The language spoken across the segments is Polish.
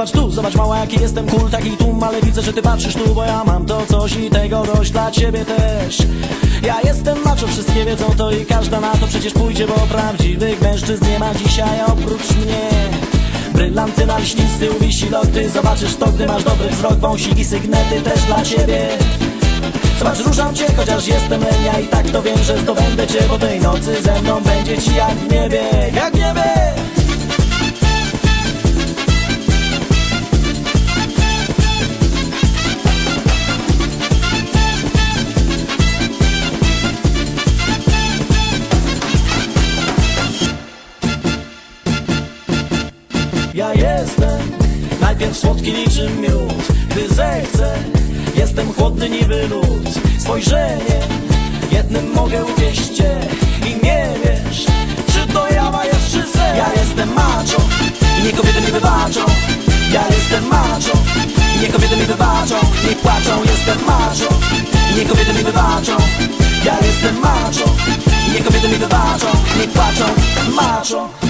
Zobacz tu, zobacz mała jaki jestem cool, taki tłum Ale widzę, że ty patrzysz tu, bo ja mam to coś I tego dość dla ciebie też. Ja jestem macho, wszystkie wiedzą to i każda na to przecież pójdzie Bo prawdziwych mężczyzn nie ma dzisiaj oprócz mnie. Brylanty na lśnicy, wisi loty Zobaczysz to, gdy masz dobry wzrok Wąsiki, sygnety też dla ciebie Zobacz, ruszam cię, chociaż jestem lenia I tak to wiem, że zdobędę cię Bo tej nocy ze mną będzie ci jak w niebie Jak w niebie. Ja jestem najpierw słodki niczym miód Gdy zechcę, jestem chłodny niby lód Spojrzenie jednym mogę ugryźć cię I nie wiesz, czy to jawa jest czy sen Ja jestem macho i nie kobiety mi wybaczą. Ja jestem macho i nie kobiety mi wybaczą. Nie płaczą, jestem macho i nie kobiety mi wybaczą. Ja jestem macho i nie kobiety mi wybaczą. Nie płaczą, macho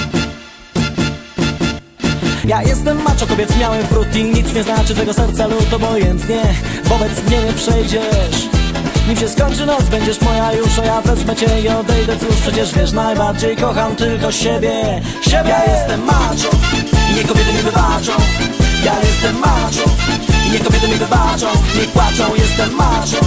ja jestem macho, kobiet miałem wrót i nic nie znaczy twego serca lud obojętnie Wobec mnie nie przejdziesz. Nim się skończy noc, będziesz moja już, a ja wezmę cię i odejdę. Cóż, przecież wiesz, najbardziej kocham tylko siebie. Siebie! Ja jestem macho i nie kobiety mi wybaczą. Ja jestem macho i nie kobiety mi wybaczą. Nie płaczą, jestem macho